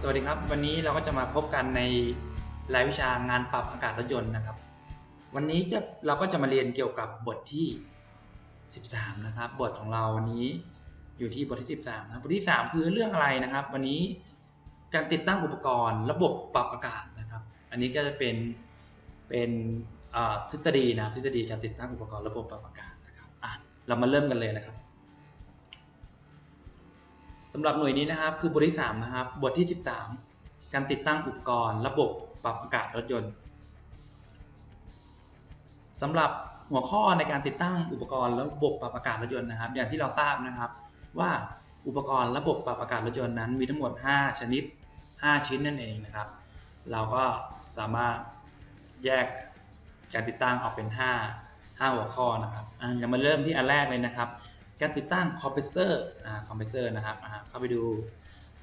สวัสดีครับ วันนี้เราก็จะมาพบกันในรายวิชางานปรับอากาศรถยนต์นะครับ วันนี้จะเราก็จะมาเรียนเกี่ยวกับบทที่ 13 นะครับ บทของเราวันนี้อยู่ที่บทที่ 13นะบบทที่ 3 คือเรื่องอะไรนะครับ วันนี้การติดตั้งอุปกรณ์ ระบบปรับอากาศนะครับ อันนี้ก็จะเป็นเป็นทฤษฎีนะทฤษฎีการติดตั้งอุปกรณ์ระบบปรับอากาศนะครับอะเรามาเริ่มกันเลยนะครับ สำหรับหน่วยนี้นะครับ คือบทที่3นะครับ บทที่ 13 การติดตั้งอุปกรณ์ ระบบปรับอากาศรถยนต์สำหรับหัวข้อในการติดตั้งอุปกรณ์ระบบปรับอากาศรถยนต์นะครับ อย่างที่เราทราบนะครับ ว่าอุปกรณ์ระบบปรับอากาศรถยนต์นั้น มีทั้งหมด 5 ชนิด 5 ชิ้นนั่นเองนะครับ เราก็สามารถแยกการติดตั้งออกเป็น 5 5 หัวข้อนะครับอะเรามาเริ่มที่อันแรกเลยนะครับ การติดตั้งคอมเพรสเซอร์คอมเพรสเซอร์นะครับเข้าไปดู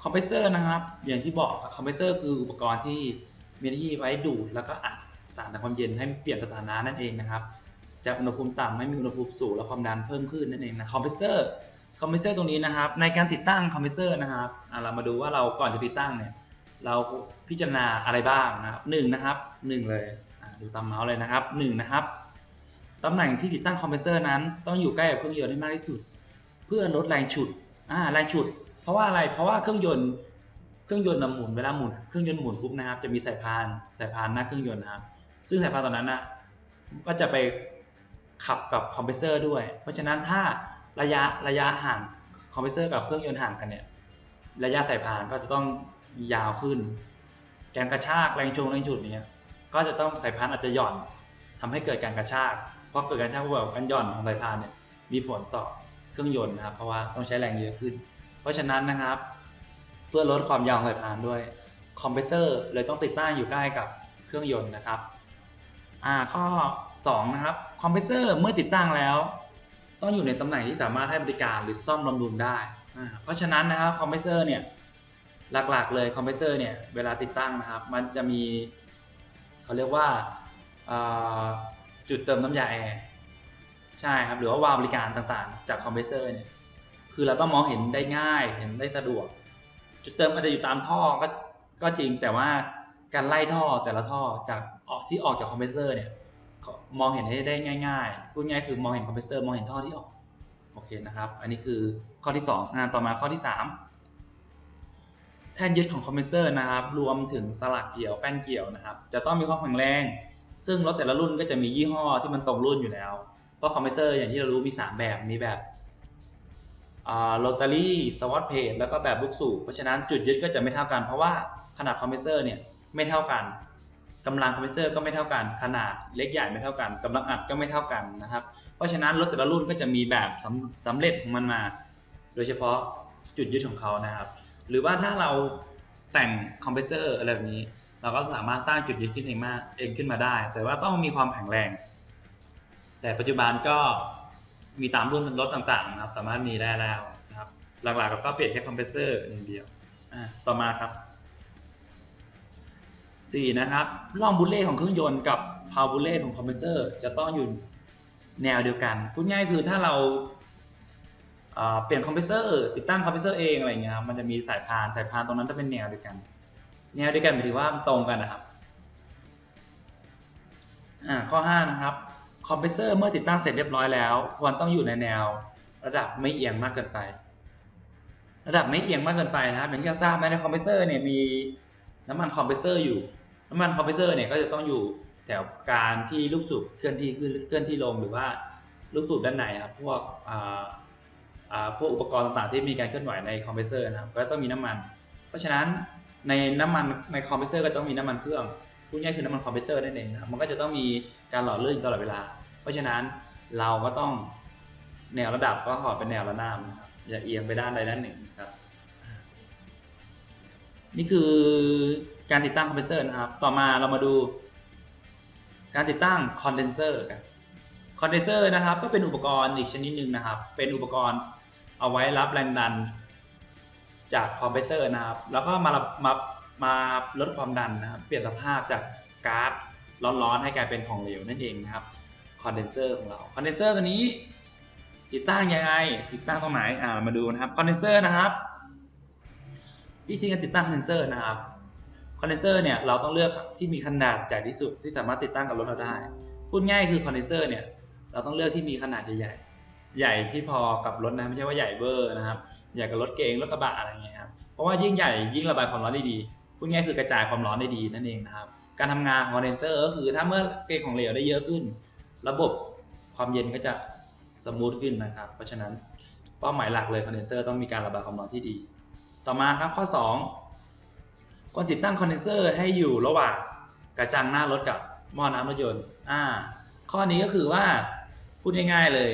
คอมเพรสเซอร์นะครับ อย่างที่บอกคอมเพรสเซอร์คืออุปกรณ์ที่มีหน้าที่ไว้ดูดแล้วก็อัดสารทำความเย็นให้เปลี่ยนสถานะนั่นเองนะครับจากอุณหภูมิต่ำให้มีอุณหภูมิสูงและความดันเพิ่มขึ้นนั่นเองนะคอมเพรสเซอร์คอมเพรสเซอร์ตรงนี้นะครับ ในการติดตั้งคอมเพรสเซอร์นะครับเรามาดูว่าเราก่อนจะติดตั้งเนี่ยเราพิจารณาอะไรบ้างนะครับหนึ่งนะครับหนึ่งเลยดูตามเมาส์เลยนะครับหนึ่งนะครับ ตำแหน่งที่ติดตั้งคอมเพรสเซอร์นั้น ต้องอยู่ใกล้กับเครื่องยนต์ให้มากที่สุด เพื่อลดแรงฉุดอ่าแรงฉุด เพราะว่าอะไรเพราะว่าเครื่องยนต์เครื่องยนต์นะหมุนเวลาหมุนเครื่องยนต์หมุนปุ๊บนะครับจะมีสายพานสายพานหน้าเครื่องยนต์นะครับ ซึ่งสายพานตอนนั้นนะก็จะไปขับกับคอมเพรสเซอร์ด้วย เพราะฉะนั้นถ้าระยะระยะห่างคอมเพรสเซอร์กับเครื่องยนต์ห่างกันเนี่ยระยะสายพานก็จะต้องยาวขึ้นแรงกระชากแรงชงแรงฉุดเนี่ยก็จะต้องสายพานอาจจะหย่อนทำให้เกิดการกระชาก ราะเกิดการกระชากเพราะว่าการหย่อนของสายพานเนี่ยมีผลต่อเครื่องยนต์นะครับ เพราะว่าต้องใช้แรงเยอะขึ้น เพราะฉะนั้นนะครับ เพื่อลดความยาวของสายพานด้วยคอมเพรสเซอร์เลยต้องติดตั้งอยู่ใกล้กับเครื่องยนต์นะครับอ่าข้อ2นะครับคอมเพรสเซอร์เมื่อติดตั้งแล้ว ต้องอยู่ในตำแหน่งที่สามารถให้บริการหรือซ่อมบำรุงได้อ่าเพราะฉะนั้นนะครับคอมเพรสเซอร์เนี่ยหลักๆเลยคอมเพรสเซอร์เนี่ยเวลาติดตั้งนะครับ มันจะมีเขาเรียกว่า จุดเติมน้ำยาแอร์ใช่ครับหรือว่าวาล์วบริการต่างๆ จากคอมเพรสเซอร์เนี่ยคือเราต้องมองเห็นได้ง่ายเห็นได้สะดวก จุดเติมอาจจะอยู่ตามท่อก็ก็จริงแต่ว่าการไล่ท่อแต่ละท่อจากออกที่ออกจากคอมเพรสเซอร์เนี่ยมองเห็นให้ได้ง่ายๆพูดง่ายคือมองเห็นคอมเพรสเซอร์มองเห็นท่อที่ออกโอเคนะครับ อันนี้คือข้อที่2งานต่อมาข้อที่ 3 แท่นยึดของคอมเพรสเซอร์นะครับ รวมถึงสลักเกี่ยวแป้นเกี่ยวนะครับ จะต้องมีความแข็งแรง ซึ่งรถแต่ละรุ่นก็จะมียี่ห้อที่มันตรงรุ่นอยู่แล้ว เพราะคอมเพรสเซอร์อย่างที่เรารู้มี 3 แบบมีแบบโรตารี่สวอตเพจแล้วก็แบบลูกสูบเพราะฉะนั้นจุดยึดก็จะไม่เท่ากัน เพราะว่าขนาดคอมเพรสเซอร์เนี่ยไม่เท่ากันกำลังคอมเพรสเซอร์ก็ไม่เท่ากัน ขนาดเล็กใหญ่ไม่เท่ากันกำลังอัดก็ไม่เท่ากันนะครับ เพราะฉะนั้นรถแต่ละรุ่นก็จะมีแบบสำสำเร็จของมันมา โดยเฉพาะจุดยึดของเขานะครับ หรือว่าถ้าเราแต่งคอมเพรสเซอร์อะไรแบบนี้ เราก็สามารถสร้างจุดยึดขึ้นเองมาเองขึ้นมาได้ แต่ว่าต้องมีความแข็งแรง แต่ปัจจุบันก็มีตามรุ่นรถต่างๆนะครับ สามารถมีได้แล้วนะครับ หลักๆเราก็เปลี่ยนแค่คอมเพรสเซอร์อย่างเดียวต่อมาครับ 4 นะครับร่องบุลเล่ของเครื่องยนต์กับพาวบุลเล่ของคอมเพรสเซอร์จะต้องอยู่แนวเดียวกันพูดง่ายคือถ้าเราเอ่อเปลี่ยนคอมเพรสเซอร์ติดตั้งคอมเพรสเซอร์เองอะไรเงี้ยครับมันจะมีสายพานสายพานตรงนั้นจะเป็นแนวเดียวกัน แนวเดียวกันหมายถึงว่ามันตรงกันนะครับอ่าข้อ 5 นะครับ คอมเพรสเซอร์เมื่อติดตั้งเสร็จเรียบร้อยแล้ว ควรต้องอยู่ในแนว ระดับไม่เอียงมากเกินไป ระดับไม่เอียงมากเกินไปนะครับอย่างที่เราทราบไหมในคอมเพรสเซอร์เนี่ยมีน้ำมันคอมเพรสเซอร์อยู่ น้ำมันคอมเพรสเซอร์เนี่ยก็จะต้องอยู่แถวการที่ลูกสูบเคลื่อนที่ขึ้นเคลื่อนที่ลงหรือว่าลูกสูบด้านในครับพวกอ่าอ่าพวกอุปกรณ์ต่างๆที่มีการเคลื่อนไหวในคอมเพรสเซอร์นะครับก็ต้องมีน้ำมัน เพราะฉะนั้น ในน้ำมันในคอมเพรสเซอร์ก็ต้องมีน้ำมันเครื่องพูดง่ายคือน้ำมันคอมเพรสเซอร์นั่นเองนะครับมันก็จะต้องมีการหล่อลื่นตลอดเวลา เพราะฉะนั้นเราก็ต้องแนวระดับก็ขอเป็นแนวระนาบนะครับอย่าเอียงไปด้านใดด้านหนึ่งนะครับ นี่คือการติดตั้งคอมเพรสเซอร์นะครับ ต่อมาเรามาดู การติดตั้งคอนเดนเซอร์กันคอนเดนเซอร์นะครับก็เป็นอุปกรณ์อีกชนิดหนึ่งนะครับ เป็นอุปกรณ์เอาไว้รับแรงดัน จากคอมเพรสเซอร์นะครับ แล้วก็มามามาลดความดันนะครับ เปลี่ยนสภาพจากก๊าซร้อนๆให้กลายเป็นของเหลวนั่นเองนะครับคอนเดนเซอร์ของเราคอนเดนเซอร์ตัวนี้ ติดตั้งยังไง ติดตั้งตรงไหนอ่ามาดูนะครับคอนเดนเซอร์นะครับวิธีการติดตั้งคอนเดนเซอร์นะครับคอนเดนเซอร์เนี่ยเราต้องเลือกที่มีขนาดใหญ่ที่สุดที่สามารถติดตั้งกับรถเราได้ พูดง่ายคือคอนเดนเซอร์เนี่ยเราต้องเลือกที่มีขนาดใหญ่ๆ ใหญ่ที่พอกับรถนะไม่ใช่ว่าใหญ่เบอร์นะครับใหญ่กับรถเก๋งรถกระบะอะไรเงี้ยครับเพราะว่ายิ่งใหญ่ยิ่งระบายความร้อนได้ดีพูดง่ายคือกระจายความร้อนได้ดีนั่นเองนะครับการทำงานของคอนเดนเซอร์ก็คือถ้าเมื่อเกณฑ์ของเหลวได้เยอะขึ้น ระบบความเย็นก็จะสมูทขึ้นนะครับ เพราะฉะนั้นเป้าหมายหลักเลยคอนเดนเซอร์ต้องมีการระบายความร้อนที่ดี ต่อมาครับข้อ 2ควรติดตั้งคอนเดนเซอร์ให้อยู่ระหว่างกระจังหน้ารถกับหม้อน้ำรถยนต์อ่าข้อนี้ก็คือว่าพูดง่ายๆเลย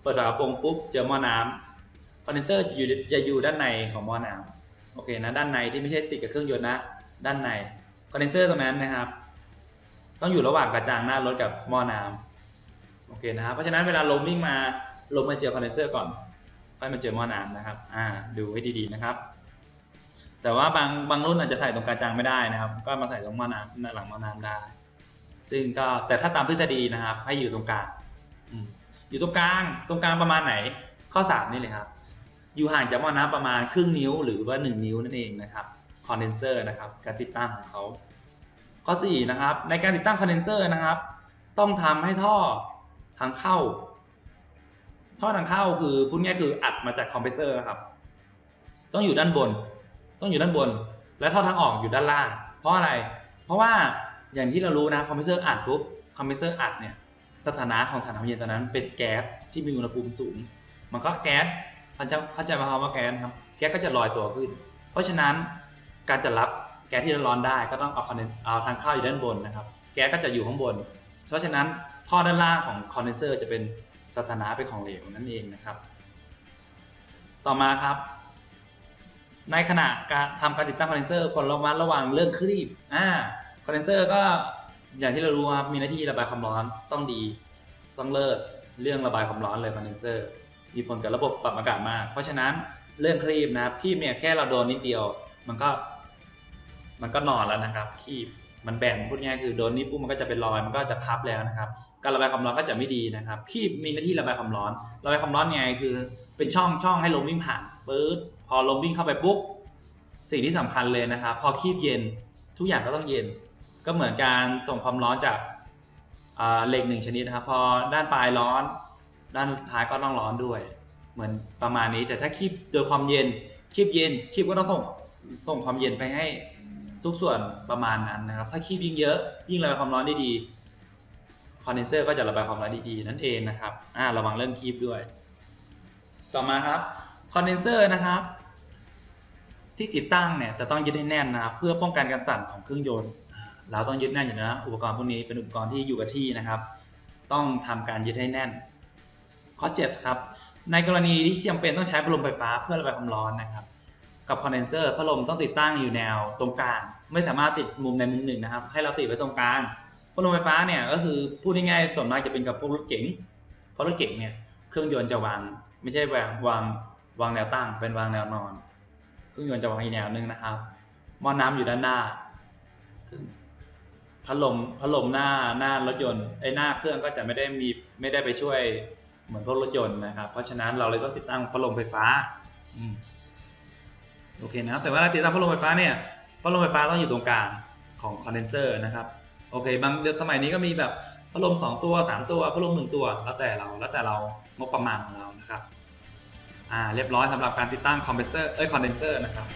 เปิดฝากระโปรงปุ๊บเจอหม้อน้ำคอนเดนเซอร์จะอยู่จะอยู่ด้านในของหม้อน้ำโอเคนะด้านในที่ไม่ใช่ติดกับเครื่องยนต์นะด้านในคอนเดนเซอร์ตรงนั้นนะครับ ต้องอยู่ระหว่างกระจังหน้ารถกับหม้อน้ำโอเคนะครับเพราะฉะนั้นเวลาลมวิ่งมาลมมาเจอคอนเดนเซอร์ก่อนค่อยมาเจอหม้อน้ำนะครับอ่าดูให้ดีๆนะครับ แต่ว่าบางบางรุ่นอาจจะใส่ตรงกระจังไม่ได้นะครับ ก็มาใส่ตรงหม้อน้ำหลังหม้อน้ำได้ ซึ่งก็แต่ถ้าตามทฤษฎีนะครับ ให้อยู่ตรงกลาง อยู่ตรงกลาง ตรงกลางประมาณไหน ข้อสามนี่เลยครับ อยู่ห่างจากหม้อน้ำประมาณครึ่งนิ้วหรือว่า 1 นิ้วนั่นเองนะครับคอนเดนเซอร์นะครับการติดตั้งของเขาข้อ4นะครับในการติดตั้งคอนเดนเซอร์นะครับ ต้องทำให้ท่อทางเข้า ท่อทางเข้าคือพูดง่ายคืออัดมาจากคอมเพรสเซอร์ครับ ต้องอยู่ด้านบน ต้องอยู่ด้านบน และท่อทางออกอยู่ด้านล่าง เพราะอะไร เพราะว่าอย่างที่เรารู้นะคอมเพรสเซอร์อัดปุ๊บคอมเพรสเซอร์อัดเนี่ย สถานะของสารความเย็นตอนนั้นเป็นแก๊สที่มีอุณหภูมิสูง มันก็แก๊สเข้าใจเข้าใจไหมครับว่าแก๊สครับ แก๊สก็จะลอยตัวขึ้น เพราะฉะนั้นการจะรับแก๊สที่ร้อนได้ก็ต้องเอาคอนเดนเอาทางเข้าอยู่ด้านบนนะครับ แก๊สก็จะอยู่ข้างบน เพราะฉะนั้นท่อด้านล่างของคอนเดนเซอร์จะเป็นสถานะเป็นของเหลวนั่นเองนะครับ ต่อมาครับ ในขณะการทำการติดตั้งคอนเดนเซอร์คนระมัดระวังเรื่องครีบอ่าคอนเดนเซอร์ก็ อย่างที่เรารู้ครับมีหน้าที่ระบายความร้อนต้องดี ต้องเลิศเรื่องระบายความร้อนเลยคอนเดนเซอร์มีผลกับระบบปรับอากาศมาก เพราะฉะนั้นเรื่องครีบนะครับครีบเนี่ยแค่เราโดนนิดเดียว มันก็ มันก็นอนแล้วนะครับครีบมันแบนพูดง่ายคือโดนนิดปุ๊บมันก็จะเป็นรอยมันก็จะทับแล้วนะครับ การระบายความร้อนก็จะไม่ดีนะครับครีบมีหน้าที่ระบายความร้อน ระบายความร้อนยังไงคือ เป็นช่องช่องให้ลมวิ่งผ่านปื๊ดพอลมวิ่งเข้าไปปุ๊บสิ่งที่สำคัญเลยนะครับ พอครีบเย็นทุกอย่างก็ต้องเย็น ก็เหมือนการส่งความร้อนจากเหล็กหนึ่งชนิดนะครับ พอด้านปลายร้อน ด้านท้ายก็ต้องร้อนด้วย เหมือนประมาณนี้ แต่ถ้าคีบโดยความเย็นคีบเย็นคีบก็ต้องส่งส่งความเย็นไปให้ทุกส่วนประมาณนั้นนะครับ ถ้าคีบยิ่งเยอะ ยิ่งระบายความร้อนได้ดีคอนเดนเซอร์ก็จะระบายความร้อนได้ดีนั่นเองนะครับอ่าระวังเรื่องคีบด้วย ต่อมาครับคอนเดนเซอร์นะครับ ที่ติดตั้งเนี่ยจะต้องยึดให้แน่นนะครับเพื่อป้องกันการสั่นของเครื่องยนต์ เราต้องยึดแน่นอยู่นะอุปกรณ์พวกนี้เป็นอุปกรณ์ที่อยู่กับที่นะครับ ต้องทำการยึดให้แน่น ข้อ 7 ครับ ในกรณีที่จำเป็นต้องใช้พัดลมไฟฟ้าเพื่อระบายความร้อนนะครับ กับคอนเดนเซอร์พัดลมต้องติดตั้งอยู่แนวตรงกลาง ไม่สามารถติดมุมใดมุมหนึ่งนะครับ ให้เราติดไว้ตรงกลางพัดลมไฟฟ้าเนี่ยก็คือพูดง่ายๆส่วนมากจะเป็นกับพวกรถเก๋งเพราะรถเก๋งเนี่ยเครื่องยนต์จะวางไม่ใช่วางวางวางแนวตั้งเป็นวางแนวนอน เครื่องยนต์จะวางอีกแนวหนึงนะครับหม้อน้ำอยู่ด้านหน้า พัดลมพัดลมหน้าหน้ารถยนต์ไอ้หน้าเครื่องก็จะไม่ได้มีไม่ได้ไปช่วยเหมือนพวกรถยนต์นะครับ เพราะฉะนั้นเราเลยต้องติดตั้งพัดลมไฟฟ้าอืมโอเคนะครับ แต่ว่าเราติดตั้งพัดลมไฟฟ้าเนี่ยพัดลมไฟฟ้าต้องอยู่ตรงกลางของคอนเดนเซอร์นะครับโอเค บางเดือนสมัยนี้ก็มีแบบพัดลม2ตัว 3 ตัวพัดลม1ตัว แล้วแต่เราแล้วแต่เรางบประมาณของเรานะครับอ่าเรียบร้อยสำหรับการติดตั้งคอมเพรสเซอร์เอ้ยคอนเดนเซอร์นะครับ